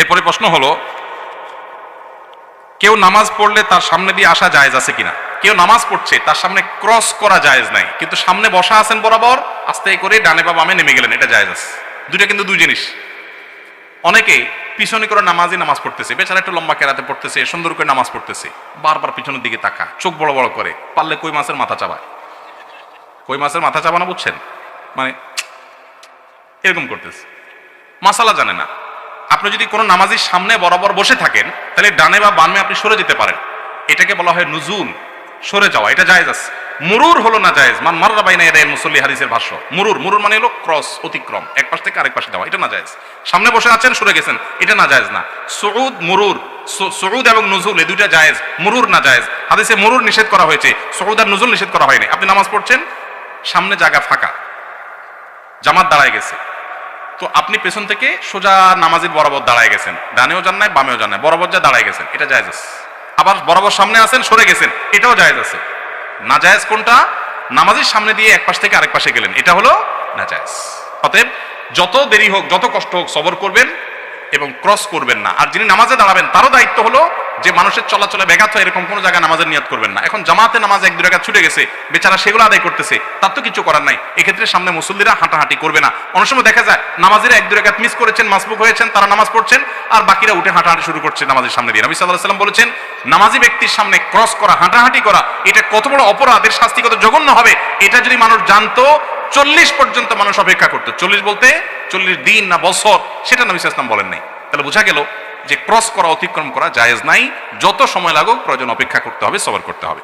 এরপরে প্রশ্ন হলো, কেউ নামাজ পড়লে তার সামনে দিয়ে আসা জায়েজ আছে কিনা? কেউ নামাজ পড়ছে, তার সামনে ক্রস করা জায়েজ নাই, কিন্তু সামনে বসা আছেন বরাবর, আস্তে করে ডানে বা বামে নেমে গেলেন, এটা জায়েজ আছে। দুইটা কিন্তু দুই জিনিস। অনেকেই পিছনে করে নামাজই নামাজ পড়তেছে, বেচারা একটু লম্বা কেরাতে পড়তেছে, সুন্দর করে নামাজ পড়তেছে, বারবার পিছনের দিকে তাকা চোখ বড় বড় করে, পারলে কই মাছের মাথা চাবায়? কই মাছের মাথা চাবানো বুঝছেন? মানে এরকম করতেছে। মাসালা জানে না। আপনি যদি কোনো নামাজির সামনে বরাবর বসে থাকেন, তাহলে ডানে বা বামে আপনি সরে যেতে পারেন। এটাকে বলা হয় নুজুল সরে যাওয়া, এটা জায়েজ আছে। মুরুর হলো না জায়েজ, মান মাররা বাইনা এর মুসল্লি হাদিসের ভাষ্য। মুরুর মুরুর মানে হলো ক্রস, অতিক্রম, এক পাশ থেকে আরেক পাশে যাওয়া, এটা না জায়েজ। সামনে বসে আছেন, সরে গেছেন, এটা না জায়েজ না। সউদ, মুরুর, সু- এবং নুজুল, এই দুইটা জায়েজ, মুরুর না জায়েজ। হাদিসে মুরুর নিষেধ করা হয়েছে, সউদ আর নুজুল নিষেধ করা হয়নি। আপনি নামাজ পড়ছেন, সামনে জায়গা ফাঁকা, জামাত দাঁড়ায় গেছে। তো আপনি পেছন থেকে সোজা নামাজের বরাবর দাঁড়ায় গেছেন। ডানেও যান নাই, বামেও যান নাই, বরাবর যা দাঁড়ায় গেছেন, এটা জায়েজ আছে। আবার বরাবর সামনে আছেন, সরে গেছেন, এটাও জায়েজ আছে। না জায়েজ কোনটা? নামাজের সামনে দিয়ে এক পাশ থেকে আরেক পাশে গেলেন, এটা হলো না জায়েজ অতএব যত দেরি হোক, যত কষ্ট হোক, সবর করবেন এবং ক্রস করবেন না। আর যিনি নামাজে দাঁড়াবেন, তারও দায়িত্ব হলো যে মানুষের চলাচলে ব্যাঘাত হয় এরকম কোনো জায়গায় নামাজের নিয়ত করবেন না। এখন জামাতে নামাজ এক দু টাকা ছুটে গেছে, বেচারা সেগুলো আদায় করতেছে, তার তো কিছু করার নাই। এক্ষেত্রে সামনে মুসল্লিরা হাঁটাহাঁটি করবে না। অনেক সময় দেখা যায়, নামাজের এক দু রেখাত মিস করেছেন, মাসবুক হয়েছেন, তারা নামাজ পড়ছেন, আর বাকিরা উঠে হাঁটাহাঁটি শুরু করছে নামাজের সামনে দিয়ে। নবী সাল্লাহ সাল্লাম বলেছেন, নামাজি ব্যক্তির সামনে ক্রস করা, হাঁটাহাঁটি করা, এটা কত বড় অপরাধ, এর শাস্তি কত জঘন্য হবে। এটা যদি মানুষ জানতো, চল্লিশ পর্যন্ত মানুষ অপেক্ষা করতো। চল্লিশ বলতে চল্লিশ দিন না বছর, সেটা নবী ইসলাম বলেন নাই। তাহলে বোঝা গেল যে ক্রস করা অতিক্রম করা জায়েজ নাই। যত সময় লাগুক প্রয়োজন অপেক্ষা করতে হবে, সবার করতে হবে।